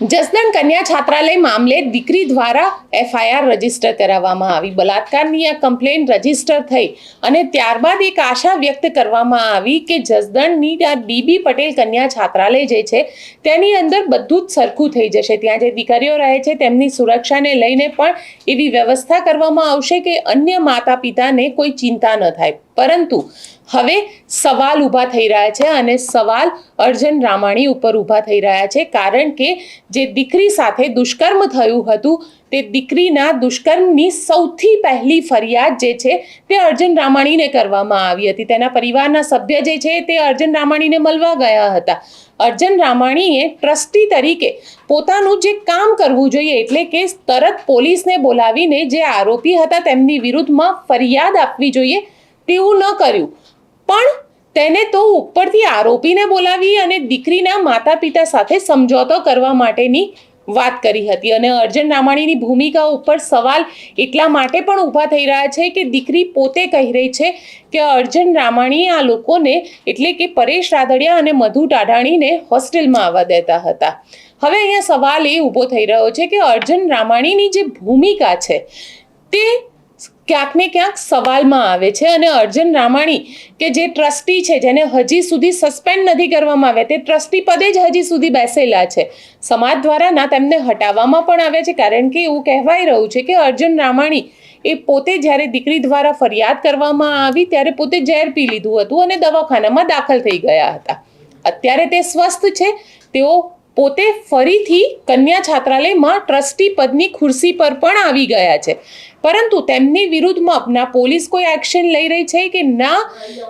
જસદણ કન્યા છાત્રાલય મામલે દીકરી દ્વારા એફઆઈઆર રજિસ્ટર કરાવવામાં આવી. બલાત્કારની આ કમ્પ્લેન રજિસ્ટર થઈ અને ત્યારબાદ એક આશા વ્યક્ત કરવામાં આવી કે જસદણની આ ડીબી પટેલ કન્યા છાત્રાલય જે છે, તેની અંદર બધું જ સરખું થઈ જશે. ત્યાં જે દીકરીઓ રહે છે, તેમની સુરક્ષાને લઈને પણ એવી વ્યવસ્થા કરવામાં આવશે કે અન્ય માતા પિતાને કોઈ ચિંતા ન થાય. પરંતુ હવે સવાલ ઊભા થઈ રહ્યા છે અને સવાલ અર્જન રામાણી ઉપર ઊભા થઈ રહ્યા છે કારણ કે જે દીકરી સાથે દુષ્કર્મ થયું હતું, તે દીકરીના દુષ્કર્મની સૌથી પહેલી ફરિયાદ જે છે, તે અર્જન રામાણીને કરવામાં આવી હતી. તેના પરિવારના સભ્ય જે છે, તે અર્જન રામાણીને મળવા ગયા હતા. અર્જન રામાણીએ ટ્રસ્ટી તરીકે પોતાનું જે કામ કરવું જોઈએ, એટલે કે તરત પોલીસને બોલાવીને જે આરોપી હતા તેમની વિરુદ્ધમાં ફરિયાદ આપવી જોઈએ, તેવું ન કર્યું. પણ તેને તો ઉપરથી આરોપીને બોલાવી અને દીકરીના માતા પિતા સાથે સમજોતો કરવા માટેની વાત કરી હતી. અને અર્જન રામાણીની ભૂમિકા ઉપર સવાલ એટલા માટે પણ ઊભા થઈ રહ્યા છે કે દીકરી પોતે કહી રહી છે કે અર્જન રામાણીએ આ લોકોને એટલે કે પરેશ રાદડિયા અને મધુ ટાઢાણીને હોસ્ટેલમાં આવવા દેતા હતા. હવે અહીંયા સવાલ એ ઊભો થઈ રહ્યો છે કે અર્જન રામાણીની જે ભૂમિકા છે તે ક્યાંક ને ક્યાંક સવાલમાં આવે છે અને અર્જન રામાણી કે જે ટ્રસ્ટી છે, જેને હજી સુધી સસ્પેન્ડ નથી કરવામાં આવ્યા, તે ટ્રસ્ટી પદે જ હજી સુધી બેસેલા છે. સમાજ દ્વારા ના તેમને હટાવવામાં પણ આવે છે, કારણ કે એવું કહેવાય રહ્યું છે કે અર્જુન રામાણી એ પોતે જ્યારે દીકરી દ્વારા ફરિયાદ કરવામાં આવી, ત્યારે પોતે ઝેર પી લીધું હતું અને દવાખાનામાં દાખલ થઈ ગયા હતા. અત્યારે તે સ્વસ્થ છે, તેઓ પોતે ફરીથી કન્યા છાત્રાલયમાં ટ્રસ્ટી પદની ખુરશી પર પણ આવી ગયા છે. પરંતુ તેમની વિરુદ્ધમાં ના પોલીસ કોઈ એક્શન લઈ રહી છે કે ના?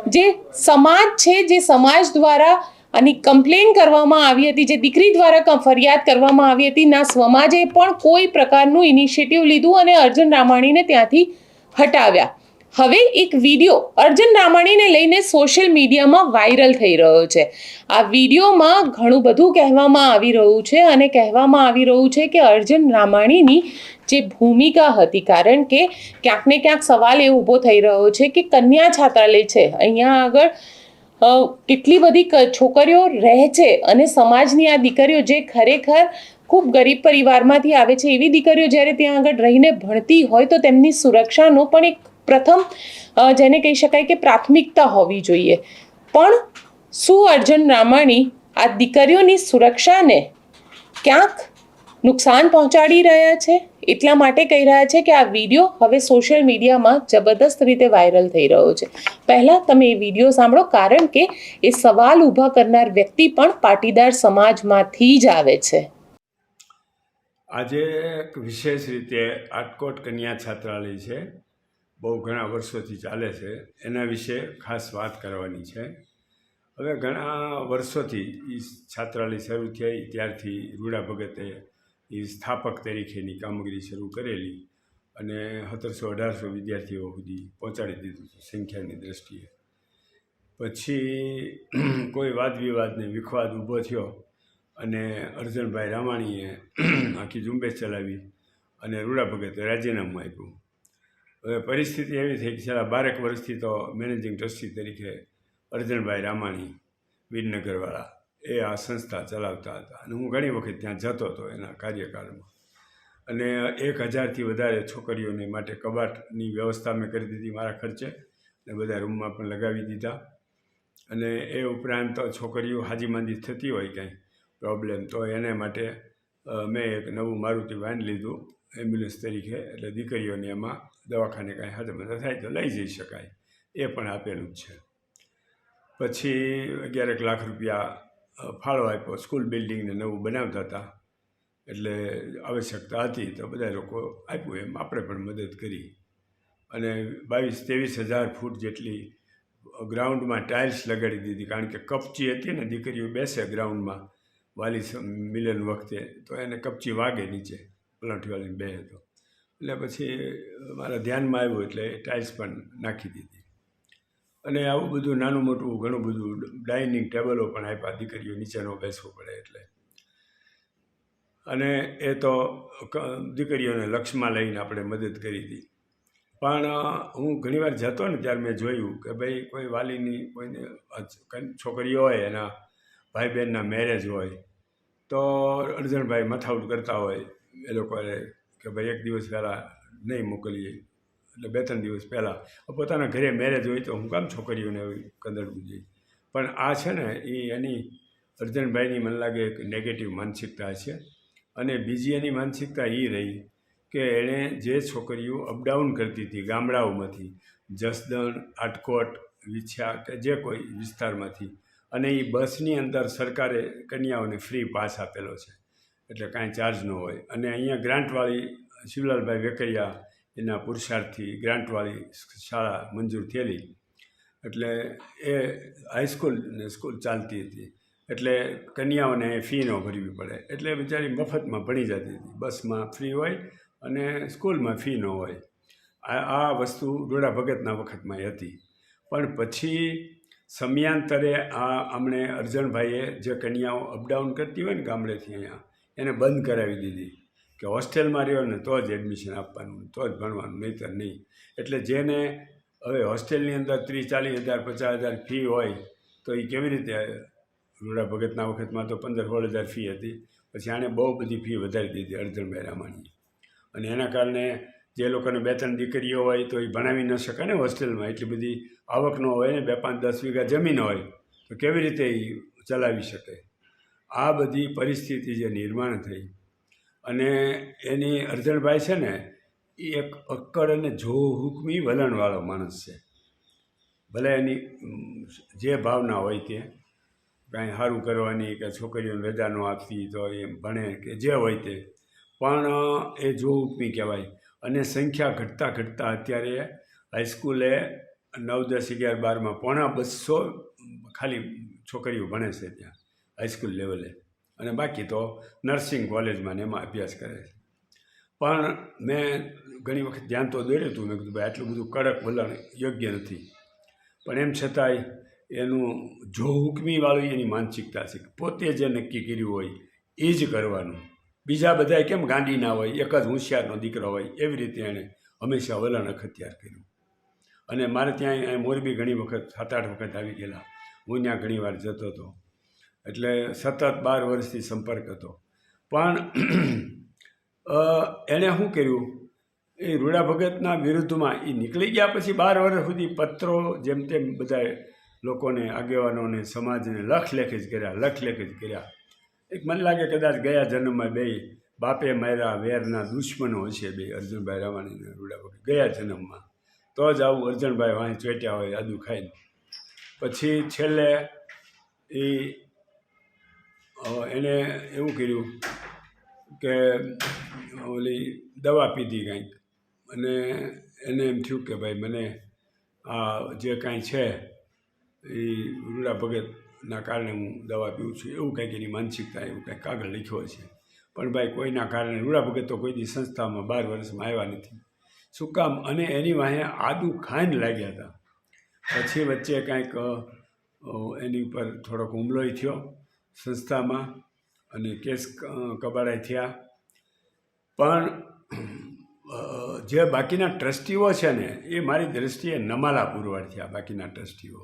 જે સમાજ છે, જે સમાજ દ્વારા આની કમ્પ્લેન કરવામાં આવી હતી, જે દીકરી દ્વારા ફરિયાદ કરવામાં આવી હતી, ના સમાજે પણ કોઈ પ્રકારનું ઇનિશિયેટિવ લીધું અને અર્જુન રામાણીને ત્યાંથી હટાવ્યા. હવે એક વીડિયો અર્જુન રામાણીને લઈને સોશિયલ મીડિયામાં વાયરલ થઈ રહ્યો છે. આ વિડીયોમાં ઘણું બધું કહેવામાં આવી રહ્યું છે અને કહેવામાં આવી રહ્યું છે કે અર્જુન રામાણીની જે ભૂમિકા હતી, કારણ કે ક્યાંક ને ક્યાંક સવાલ એ ઊભો થઈ રહ્યો છે કે કન્યા છાત્રાલય છે, અહીંયા આગળ કેટલી બધી છોકરીઓ રહે છે અને સમાજની આ દીકરીઓ જે ખરેખર ખૂબ ગરીબ પરિવારમાંથી આવે છે, એવી દીકરીઓ જ્યારે ત્યાં આગળ રહીને ભણતી હોય તો તેમની સુરક્ષાનો પણ એક પ્રથમ જેને કહી શકાય કે પ્રાથમિકતા હોવી જોઈએ. પણ શું અર્જુન રામાણી આ દીકરીઓની સુરક્ષાને ક્યાંક નુકસાન પહોંચાડી રહ્યા છે? એટલા માટે કહી રહ્યા છે કે આ વીડિયો હવે સોશિયલ મીડિયામાં જબરદસ્ત રીતે વાયરલ થઈ રહ્યો છે. પહેલાં તમે એ વીડિયો સાંભળો, કારણ કે એ સવાલ ઊભા કરનાર વ્યક્તિ પણ પાટીદાર સમાજમાંથી જ આવે છે. આજે એક વિશેષ રીતે આટકોટ કન્યા છાત્રાલય છે. બહુ ઘણા વર્ષોથી ચાલે છે. એના વિશે ખાસ વાત કરવાની છે. હવે ઘણા વર્ષોથી એ છાત્રાલય શરૂ થઈ, ત્યારથી રૂડા ભગતે એ સ્થાપક તરીકેની કામગીરી શરૂ કરેલી અને સત્તરસો અઢારસો વિદ્યાર્થીઓ સુધી પહોંચાડી દીધું હતું સંખ્યાની દ્રષ્ટિએ. પછી કોઈ વાદ વિવાદને વિખવાદ ઊભો થયો અને અર્જુનભાઈ રામાણીએ આખી ઝુંબેશ ચલાવી અને રૂડા ભગતે રાજીનામું આપ્યું. પરિસ્થિતિ એવી થઈ કે છેલ્લા બારેક વર્ષથી તો મેનેજિંગ ટ્રસ્ટી તરીકે અર્જુનભાઈ રામાણી, વિરનગરવાળા, એ આ સંસ્થા ચલાવતા હતા. અને હું ઘણી વખત ત્યાં જતો હતો એના કાર્યકાળમાં. અને એક હજારથી વધારે છોકરીઓને માટે કબાટની વ્યવસ્થા મેં કરી દીધી મારા ખર્ચે. અને બધા રૂમમાં પણ લગાવી દીધા. અને એ ઉપરાંત છોકરીઓ હાજીમાંદી થતી હોય કંઈ પ્રોબ્લેમ તો એને માટે મેં એક નવું મારુતિ વાન લીધું. એમ્બ્યુલન્સ તરીકે, એટલે દીકરીઓને એમાં દવાખાને કાંઈ હાજર થાય તો લઈ જઈ શકાય. એ પણ આપેલું જ છે. પછી અગિયારેક લાખ રૂપિયા ફાળો આપ્યો. સ્કૂલ બિલ્ડિંગને નવું બનાવતા હતા. એટલે આવશ્યકતા હતી તો બધા લોકો આપ્યું. એમ આપણે પણ મદદ કરી. અને બાવીસ ત્રેવીસ હજાર ફૂટ જેટલી ગ્રાઉન્ડમાં ટાઇલ્સ લગાડી દીધી. કારણ કે કપચી હતી ને, દીકરીઓ બેસે ગ્રાઉન્ડમાં વાલી મિલન વખતે, તો એને કપચી વાગે નીચે. પલંઠી વાલીને બે તો એટલે પછી મારા ધ્યાનમાં આવ્યું એટલે ટાઇલ્સ પણ નાખી દીધી. અને આવું બધું નાનું મોટું ઘણું બધું ડાઇનિંગ ટેબલો પણ આપ્યા, દીકરીઓ નીચેનો બેસવો પડે એટલે. અને એ તો દીકરીઓને લક્ષમાં લઈને આપણે મદદ કરી હતી. પણ હું ઘણીવાર જતો ને ત્યારે મેં જોયું કે ભાઈ, કોઈ વાલીની, કોઈને છોકરીઓ હોય, એના ભાઈ બહેનના મેરેજ હોય, તો અર્જણભાઈ મથાઉટ કરતા હોય, એ લોકોએ કે ભાઈ એક દિવસ પહેલાં નહીં મોકલીએ. એટલે બે ત્રણ દિવસ પહેલાં. પોતાના ઘરે મેરેજ હોય તો હું કામ છોકરીઓને કંદડવું જોઈએ પણ આ છે ને, એ એની અર્જનભાઈની મને લાગે એક નેગેટિવ માનસિકતા છે. અને બીજી એની માનસિકતા એ રહી કે એણે જે છોકરીઓ અપડાઉન કરતી હતી ગામડાઓમાંથી, જસદણ, આટકોટ, વિછા કે જે કોઈ વિસ્તારમાંથી, અને એ બસની અંદર સરકારે કન્યાઓને ફ્રી પાસ આપેલો છે. એટલે કાંઈ ચાર્જ ન હોય. અને અહીંયા ગ્રાન્ટવાળી શિવલાલભાઈ વેકૈયા એના પુરુષાર્થથી ગ્રાન્ટવાળી શાળા મંજૂર થયેલી. એટલે એ હાઈસ્કૂલ સ્કૂલ ચાલતી હતી. એટલે કન્યાઓને ફી ન ભરવી પડે. એટલે બિચારી મફતમાં ભણી જતી હતી. બસમાં ફ્રી હોય અને સ્કૂલમાં ફી ન હોય. આ આ વસ્તુ ડોડા ભગતના વખતમાં હતી. પણ પછી સમયાંતરે આ, આમણે અર્જણભાઈએ જે કન્યાઓ અપડાઉન કરતી હોય ને ગામડેથી અહીંયા એને બંધ કરાવી દીધી કે હોસ્ટેલમાં રહ્યો ને તો જ એડમિશન આપવાનું, તો જ ભણવાનું, નહીતર નહીં. એટલે જેને હવે હોસ્ટેલની અંદર ત્રીસ, ચાલીસ હજાર, પચાસ હજાર ફી હોય, તો એ કેવી રીતે, રૂડા ભગતના વખતમાં તો પંદર, સોળ હજાર ફી હતી, પછી આણે બહુ બધી ફી વધારી દીધી અડધણ બહેરામાની અને એના કારણે જે લોકોને બે ત્રણ દીકરીઓ હોય તો એ ભણાવી ન શકે ને હોસ્ટેલમાં, એટલી બધી આવક ન હોય ને, બે પાંચ, દસ વીઘા જમીન હોય, તો કેવી રીતે એ ચલાવી શકે? આ બધી પરિસ્થિતિ જે નિર્માણ થઈ અને એની અર્જણભાઈ છે ને, એ એક અક્કડ અને જો હુકમી વલણવાળો માણસ છે. ભલે એની જે ભાવના હોય તે, કાંઈ સારું કરવાની કે છોકરીઓને રજા ન આપતી તો એ ભણે કે જે હોય તે, પણ એ જો હુકમી કહેવાય. અને સંખ્યા ઘટતા ઘટતા અત્યારે હાઈસ્કૂલે નવ દસ અગિયાર બારમાં પોણા બસો ખાલી છોકરીઓ ભણે છે ત્યાં. હાઈસ્કૂલ લેવલે અને બાકી તો નર્સિંગ કોલેજમાં ને એમાં અભ્યાસ કરે છે. પણ મેં ઘણી વખત ધ્યાન તો દોર્યું હતું. મેં કીધું, ભાઈ, આટલું બધું કડક વલણ યોગ્ય નથી. પણ એમ છતાંય એનું જો હુકમીવાળું એની માનસિકતા છે પોતે જે નક્કી કર્યું હોય એ જ કરવાનું. બીજા બધા કેમ ગાંડી ના હોય? એક જ હોશિયારનો દીકરો હોય. એવી રીતે એણે હંમેશા વલણ અખત્યાર કર્યું. અને મારે ત્યાં મોરબી ઘણી વખત, સાત આઠ વખત આવી ગયેલા. હું ત્યાં ઘણી વાર જતો હતો. એટલે સતત બાર વર્ષથી સંપર્ક હતો. પણ એણે શું કર્યું? એ રૂડા ભગતના વિરુદ્ધમાં એ નીકળી ગયા પછી બાર વર્ષ સુધી પત્રો જેમ તેમ બધા લોકોને, આગેવાનોને, સમાજને લખ લેખ જ કર્યા, લખ લેખ જ કર્યા. એક મને લાગે કદાચ ગયા જન્મમાં બે બાપે મારા વેરના દુશ્મનો હશે બે અર્જુનભાઈ રામાણીને રૂડા ભગત. ગયા જન્મમાં. તો જ આવું અર્જુનભાઈ વાંચ ચોટ્યા હોય આદુ ખાઈને. પછી છેલ્લે એ એને એવું કર્યું કે ઓલી દવા પીધી કાંઈક. અને એને એમ થયું કે ભાઈ મને આ જે કાંઈ છે એ રૂડા ભગતના કારણે હું દવા પીવું છું. એવું કંઈક એની માનસિકતા, એવું કંઈક કાગળ લખ્યો છે પણ ભાઈ કોઈના કારણે રૂડા ભગત તો કોઈ દી સંસ્થામાં બાર વર્ષમાં આવ્યા નથી. શું કામ? અને એની વાંહે આદુ ખાઈન લાગ્યા હતા. પછી વચ્ચે કાંઈક એની ઉપર થોડોક હુમલોય થયો. સંસ્થામાં અને કેસ કબાડાઈ થયા. પણ જે બાકીના ટ્રસ્ટીઓ છે ને, એ મારી દૃષ્ટિએ નમાલા પુરવાર થયા, બાકીના ટ્રસ્ટીઓ.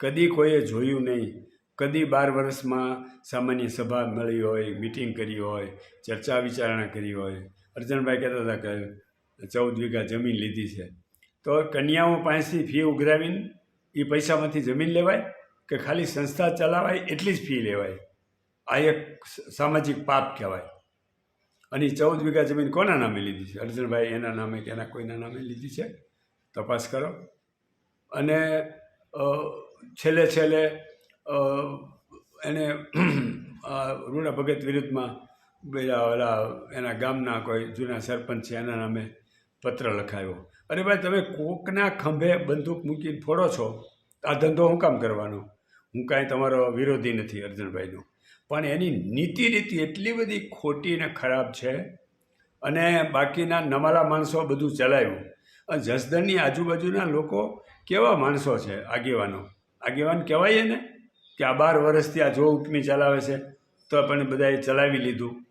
કદી કોઈએ જોયું નહીં. કદી બાર વર્ષમાં સામાન્ય સભા મળી હોય, મિટિંગ કરી હોય, ચર્ચા વિચારણા કરી હોય. અર્જનભાઈ કહેતા હતા કે, ચૌદ વીઘા જમીન લીધી છે. તો કન્યાઓ પાસેથી ફી ઉઘરાવીને એ પૈસામાંથી જમીન લેવાય? કે ખાલી સંસ્થા ચલાવાય એટલી જ ફી લેવાય. આ એક સામાજિક પાપ કહેવાય. અને ચૌદ વીઘા જમીન કોના નામે લીધી છે? અર્જુનભાઈ એના નામે કે એના કોઈના નામે લીધી છે? તપાસ કરો. અને છેલ્લે છેલ્લે એને રૂડા ભગત વિરુદ્ધમાં પેલા ઓલા એના ગામના કોઈ જૂના સરપંચ છે એના નામે પત્ર લખાયો. અરે ભાઈ તમે કોકના ખંભે બંદૂક મૂકીને ફોડો છો? આ ધંધો હું કામ કરવાનો? હું કાંઈ તમારો વિરોધી નથી, અર્જુનભાઈનો. પણ એની નીતિ રીતિ એટલી બધી ખોટી ને ખરાબ છે અને બાકીના નમાલા માણસો બધું ચલાવ્યું. અને જસદણની આજુબાજુના લોકો કેવા માણસો છે, આગેવાનો? આગેવાન કહેવાય ને કે આ બાર વર્ષથી આ જો ઉપમી ચલાવે છે, તો પણ બધાએ ચલાવી લીધું.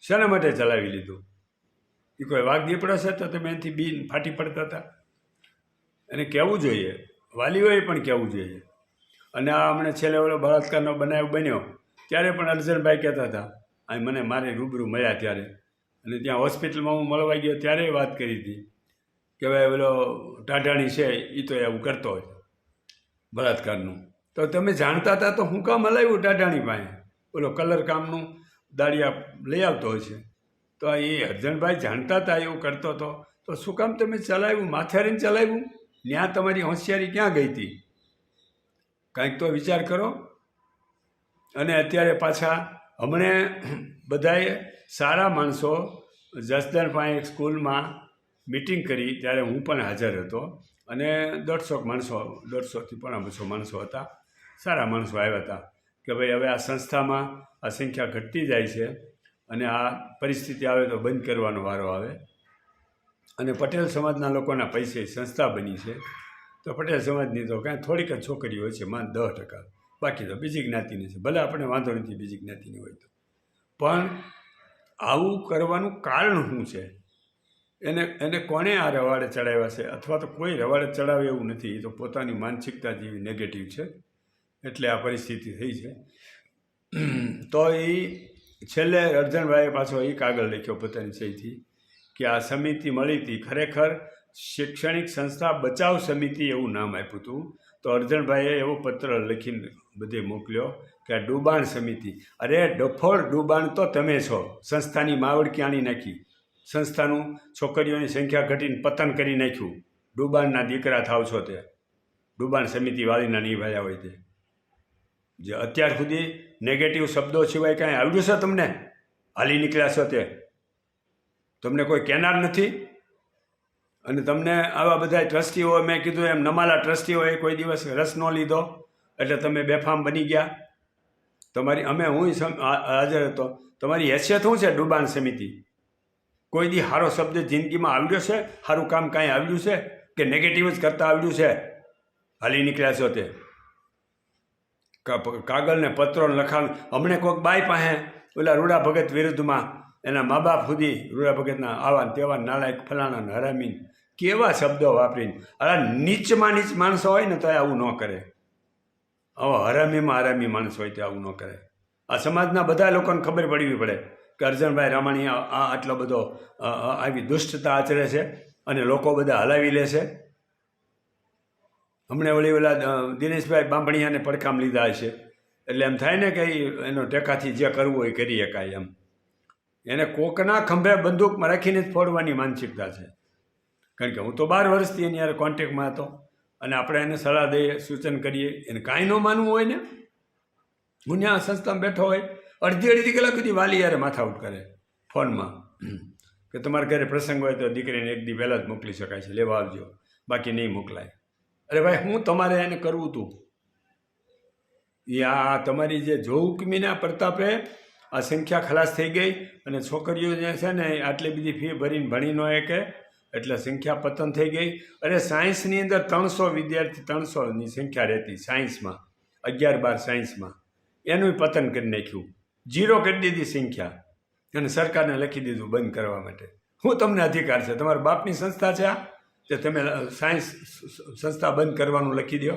શેના માટે ચલાવી લીધું? એ કોઈ વાઘ દીપડો છે તો તમે એનાથી બીન ફાટી પડતા હતા. એને કહેવું જોઈએ. વાલીઓએ પણ કહેવું જોઈએ. અને આ હમણાં છેલ્લે ઓલો બળાત્કારનો બનાવ બન્યો. ત્યારે પણ અર્જનભાઈ કહેતા હતા આ મને મારે રૂબરૂ મળ્યા ત્યારે. અને ત્યાં હોસ્પિટલમાં હું મળવા ગયો ત્યારે વાત કરી હતી કે ભાઈ પેલો ટાઢાણી છે એ તો એવું કરતો હોય. બળાત્કારનું. તો તમે જાણતા હતા તો હું કામ હલાવ્યું ટાઢાણી પાસે? ઓલો કલર કામનું દાળિયા લઈ આવતો હોય છે. તો એ અર્જનભાઈ જાણતા હતા એવું કરતો હતો. તો શું કામ તમે ચલાવ્યું? માથેરીને ચલાવ્યું? ત્યાં તમારી હોશિયારી ક્યાં ગઈ હતી? કાંઈક તો વિચાર કરો. અને અત્યારે પાછા હમણે બધાએ સારા માણસો જસદણ પાસે એક સ્કૂલમાં મિટિંગ કરી, ત્યારે હું પણ હાજર હતો. અને દોઢસો માણસો, દોઢસોથી પણ બસો માણસો હતા. સારા માણસો આવ્યા હતા કે ભાઈ હવે આ સંસ્થામાં આ સંખ્યા ઘટતી જાય છે અને આ પરિસ્થિતિ આવે તો બંધ કરવાનો વારો આવે. અને પટેલ સમાજના લોકોના પૈસે સંસ્થા બની છે. તો પટેલ સમાજની તો કાંઈ થોડીક જ છોકરીઓ હોય છે, માન દસ ટકા. બાકી તો બીજી જ્ઞાતિની છે. ભલે આપણે વાંધો નથી બીજી જ્ઞાતિની હોય તો. પણ આવું કરવાનું કારણ શું છે? એને એને કોણે આ રવાડે ચડાવ્યા છે? અથવા તો કોઈ રવાડે ચડાવે એવું નથી. એ તો પોતાની માનસિકતા જેવી નેગેટિવ છે. એટલે આ પરિસ્થિતિ થઈ છે. તો એ છેલ્લે અર્જનભાઈએ પાછો એ કાગળ લખ્યો પોતાની સહીથી કે આ સમિતિ મળી હતી ખરેખર શૈક્ષણિક સંસ્થા બચાવ સમિતિ એવું નામ આપ્યું હતું. તો અર્જણભાઈએ એવો પત્ર લખીને બધે મોકલ્યો કે આ ડૂબાણ સમિતિ. અરે ડફોળ ડૂબાણ તો તમે છો. સંસ્થાની માવડ ક્યાંની નાખી? સંસ્થાનું છોકરીઓની સંખ્યા ઘટીને પતન કરી નાખ્યું. ડૂબાણના દીકરા થાવ છો તે. ડૂબાણ સમિતિ વાલીના નિભાયા હોય તે. જે અત્યાર સુધી નેગેટિવ શબ્દો સિવાય કાંઈ આવડ્યું છે તમને? હાલી નીકળ્યા છો તે. તમને કોઈ કહેનાર નથી? અને તમને આવા બધા ટ્રસ્ટીઓ મેં કીધું એમ, નમાલા ટ્રસ્ટીઓએ કોઈ દિવસ રસ ન લીધો, એટલે તમે બેફામ બની ગયા. તમારી, અમે હું હાજર હતો. તમારી હેસિયત શું છે ડુબાણ સમિતિ? કોઈ દી સારો શબ્દ જિંદગીમાં આવડ્યો છે? સારું કામ કાંઈ આવ્યું છે? કે નેગેટિવ જ કરતાં આવડ્યું છે? હાલી નીકળ્યા છો તે? કા- કાગળ ને પત્રો લખાણ, હમણે કોઈક બાઈ પાસે, ઓલા રૂડા ભગત વિરુદ્ધમાં, એના મા બાપ સુધી રૂડા ભગતના આવા તેવા નાલાયક ફલાણા હરામીન કેવા શબ્દો વાપરીને. અરે નીચમાં નીચ માણસો હોય ને તો આવું ન કરે. હવે હરામીમાં હરામી માણસ હોય તો આવું ન કરે. આ સમાજના બધા લોકોને ખબર પડવી પડે કે અર્જનભાઈ રામાણી આ આટલો બધો આવી દુષ્ટતા આચરે છે અને લોકો બધા હલાવી લે છે. હમણાં વળી ઓલા દિનેશભાઈ બાંભણિયાને પડખામ લીધા હશે. એટલે એમ થાય ને કે એનો ટેકાથી જે કરવું હોય કરી શકાય એમ. એને કોકના ખંભે બંદૂકમાં રાખીને જ ફોડવાની માનસિકતા છે. કારણ કે હું તો બાર વર્ષથી એની યાર કોન્ટેક્ટમાં હતો અને આપણે એને સલાહ દઈએ, સૂચન કરીએ, એને કાંઈ ન માનવું હોય ને હું ત્યાં સંસ્થામાં બેઠો હોય, અડધી અડધી કલાક સુધી વાલી યારે માથાઉટ કરે, ફોનમાં. કે તમારા ઘરે પ્રસંગ હોય તો દીકરીને એક દી પહેલાં જ મોકલી શકાય છે, લેવા આવજો, બાકી નહીં મોકલાય. અરે ભાઈ, હું તમારે એને કરવું હતું આ તમારી જે જોહુકમીના પ્રતાપે આ સંખ્યા ખલાસ થઈ ગઈ અને છોકરીઓ જે છે ને, આટલી બધી ફી ભરીને ભણી ન શકે એટલે સંખ્યા પતન થઈ ગઈ અને સાયન્સની અંદર ત્રણસો વિદ્યાર્થી ત્રણસોની સંખ્યા રહેતી સાયન્સમાં, અગિયાર બાર સાયન્સમાં. એનું પતન કરી નાખ્યું. જીરો કરી દીધી સંખ્યા અને સરકારને લખી દીધું બંધ કરવા માટે. હું તમને અધિકાર છે. તમારા બાપની સંસ્થા છે આ? કે તમે સાયન્સ સંસ્થા બંધ કરવાનું લખી દો.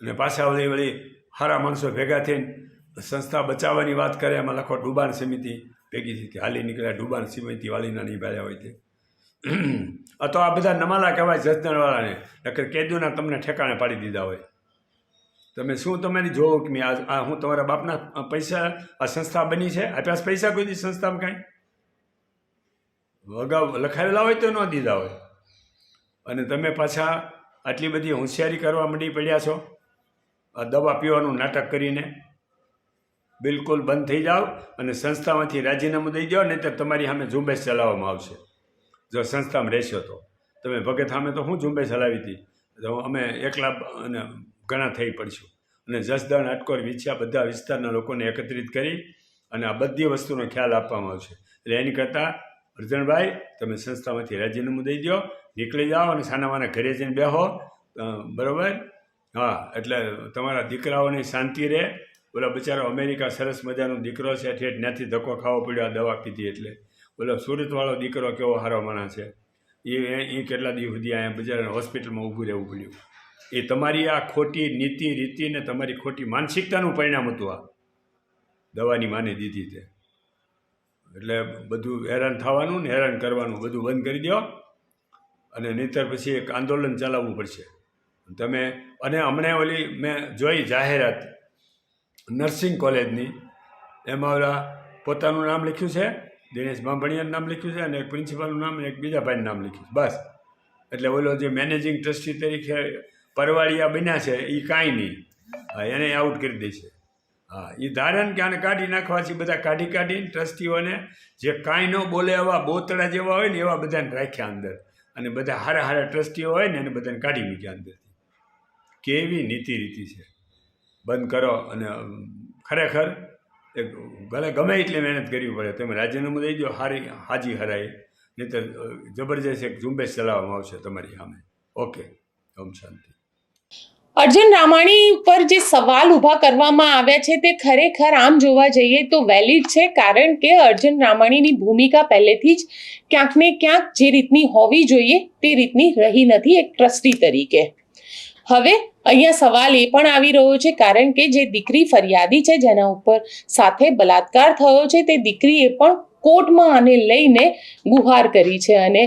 અને પાછા વળી વળી સારા માણસો ભેગા થઈને સંસ્થા બચાવવાની વાત કરે. એમાં લખો ડુબાણ સમિતિ. ભેગી હાલી નીકળ્યા ડુબાણ સમિતિ વાળીના નિભાયા હોય તે. તો આ બધા નમાલા કહેવાય જસદણવાળાને. નકર કેદીઓના તમને ઠેકાણે પાડી દીધા હોય. તમે શું તમારી જોવો કે મેં આ આ હું તમારા બાપના પૈસા આ સંસ્થા બની છે? આપ્યા પૈસા કોઈ દી સંસ્થામાં કાંઈ? અગાઉ લખાવેલા હોય તો ન દીધા હોય. અને તમે પાછા આટલી બધી હોશિયારી કરવા માંડી પડ્યા છો? આ દવા પીવાનું નાટક કરીને. બિલકુલ બંધ થઈ જાઓ અને સંસ્થામાંથી રાજીનામું દઈ જાઓ નહીં તો તમારી સામે ઝુંબેશ ચલાવવામાં આવશે. જો સંસ્થામાં રહેશો તો. તમે ભગત સામે તો હું ઝુંબેશ ચલાવી હતી. તો અમે એકલા અને ઘણા થઈ પડશું. અને જસદણ અટકોર વિછ્યા બધા વિસ્તારના લોકોને એકત્રિત કરી અને આ બધી વસ્તુનો ખ્યાલ આપવામાં આવશે. એટલે એની કરતાં અર્જણભાઈ તમે સંસ્થામાંથી રાજીનામું દઈ દો નીકળી જાઓ અને સાનામાના ઘરે જઈને બેહો. બરાબર? હા, એટલે તમારા દીકરાઓની શાંતિ રહે. ઓલા બિચારો અમેરિકા સરસ મજાનો દીકરો છે. ઠેઠ ત્યાંથી ધક્કો ખાવો પડ્યો, આ દવા પીધી એટલે. ઓલો સુરતવાળો દીકરો કેવો સારો માણસ છે? એ એ કેટલા દિવસ સુધી અહીંયા બજાર હોસ્પિટલમાં ઊભું રહેવું પડ્યું એ તમારી આ ખોટી નીતિ રીતિ ને તમારી ખોટી માનસિકતાનું પરિણામ હતું આ. દવાની માને દીધી છે એટલે બધું હેરાન થવાનું ને હેરાન કરવાનું, બધું બંધ કરી દો. અને નહીંતર પછી એક આંદોલન ચલાવવું પડશે. તમે અને હમણાં ઓલી મેં જોઈ જાહેરાત, નર્સિંગ કોલેજની. એમાં ઓલા પોતાનું નામ લખ્યું છે? દિનેશ બાંભણિયાનું નામ લખ્યું છે અને એક પ્રિન્સિપાલનું નામ અને એક બીજા ભાઈનું નામ લખ્યું છે. બસ. એટલે ઓલો જે મેનેજિંગ ટ્રસ્ટી તરીકે પરવાળિયા બન્યા છે એ કાંઈ નહીં. હા, એને આઉટ કરી દે છે. હા એ ધારણ કે આને કાઢી નાખવાથી બધા કાઢી કાઢીને ટ્રસ્ટીઓને જે કાંઈ ન બોલે એવા બોતડા જેવા હોય ને, એવા બધાને રાખ્યા અંદર. અને બધા હારા હારા ટ્રસ્ટીઓ હોય ને, એને બધાને કાઢી મૂક્યા અંદરથી. કેવી નીતિ રીતિ છે. બંધ કરો અને ખરેખર ભલે ગમે એટલી મહેનત કરવી પડે, તમે રાજીનામું દઈ દો, હારી, હાજી હરાય. નહીંતર જબરજસ્ત એક ઝુંબેશ ચલાવવામાં આવશે તમારી સામે. ઓકે. ઓમ શાંતિ. અર્જુન રામાણી ઉપર જે સવાલ ઊભા કરવામાં આવ્યા છે તે ખરેખર આમ જોવા જઈએ તો વેલિડ છે, કારણ કે અર્જુન રામાણીની ભૂમિકા પહેલેથી જ ક્યાંક ને ક્યાંક જે રીતની હોવી જોઈએ તે રીતની રહી નથી એક ટ્રસ્ટી તરીકે. હવે અહીંયા સવાલ એ પણ આવી રહ્યો છે, કારણ કે જે દીકરી ફરિયાદી છે જેના ઉપર સાથે બલાત્કાર થયો છે, તે દીકરીએ પણ કોર્ટમાં આને લઈને ગુહાર કરી છે અને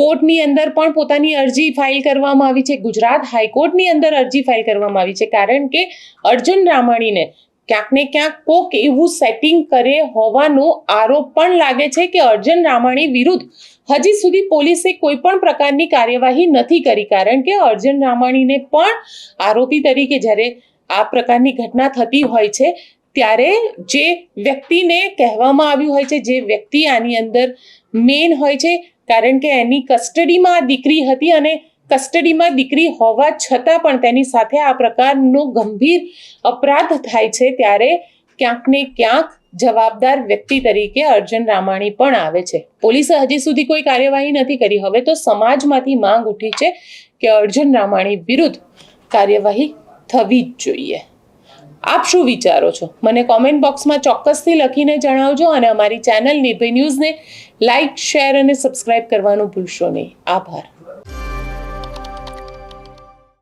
કોર્ટની અંદર પણ પોતાની અરજી ફાઇલ કરવામાં આવી છે. ગુજરાત હાઈકોર્ટની અંદર અરજી ફાઇલ કરવામાં આવી છે, કારણ કે અર્જુન રામાણીને ક્યાંક ને ક્યાંક કોક એવું સેટિંગ કરે હોવાનો આરોપ પણ લાગે છે કે અર્જુન રામાણી વિરુદ્ધ હજી સુધી પોલીસે કોઈ પણ પ્રકારની કાર્યવાહી નથી કરી. કારણ કે અર્જુન રામાણીને પણ આરોપી તરીકે જ્યારે આ પ્રકારની ઘટના થતી હોય છે, ત્યારે જે વ્યક્તિને કહેવામાં આવ્યું હોય છે, જે વ્યક્તિ આની અંદર મેન હોય છે, કારણ કે એની કસ્ટડીમાં આ દીકરી હતી અને કસ્ટડીમાં દીકરી હોવા છતાં પણ તેની સાથે આ પ્રકારનો ગંભીર અપરાધ થાય છે ત્યારે ક્યાંક ને ક્યાંક જવાબદાર વ્યક્તિ તરીકે અર્જુન રામાણી પણ આવે છે. પોલીસે હજી સુધી કોઈ કાર્યવાહી નથી કરી. હવે તો સમાજમાંથી માંગ ઉઠી છે કે અર્જુન રામાણી વિરુદ્ધ કાર્યવાહી થવી જ જોઈએ. આપ શું વિચારો છો? મને કોમેન્ટ બોક્સમાં ચોક્કસથી લખીને જણાવજો અને અમારી ચેનલ નિર્ભય ન્યૂઝને લાઇક શેર અને સબસ્ક્રાઇબ કરવાનું ભૂલશો નહીં. આભાર.